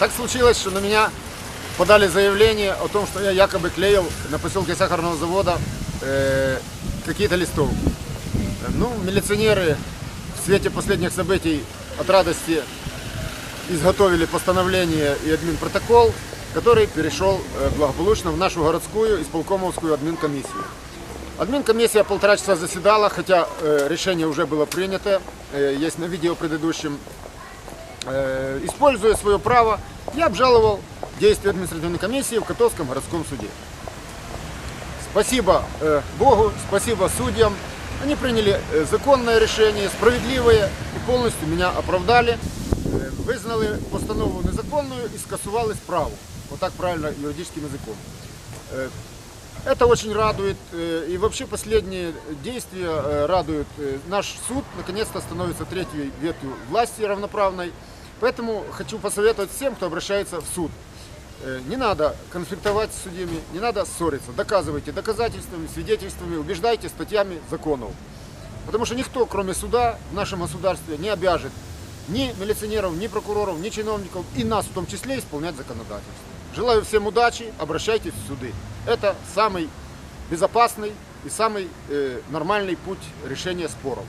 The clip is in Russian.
Так случилось, что на меня подали заявление о том, что я якобы клеил на поселке сахарного завода э, какие-то листовки. Ну, милиционеры в свете последних событий от радости изготовили постановление и админпротокол, который перешел э, благополучно в нашу городскую исполкомовскую админкомиссию. Админкомиссия полтора часа заседала, хотя э, решение уже было принято, э, есть на видео предыдущем. Э, используя свое право, я обжаловал действия административной комиссии в Котовском городском суде. Спасибо э, Богу, спасибо судьям. Они приняли э, законное решение, справедливое и полностью меня оправдали. Э, Визнали постанову незаконную и скасували справу. Вот так правильно юридическим языком. Это очень радует. э, И вообще последние действия э, радуют. Э, Наш суд наконец-то становится третьей ветвью власти равноправной. Поэтому хочу посоветовать всем, кто обращается в суд. Не надо конфликтовать с судьями, не надо ссориться. Доказывайте доказательствами, свидетельствами, убеждайте статьями законов. Потому что никто, кроме суда, в нашем государстве не обяжет ни милиционеров, ни прокуроров, ни чиновников, и нас в том числе исполнять законодательство. Желаю всем удачи, обращайтесь в. Это самый безопасный и самый э, нормальный путь решения споров.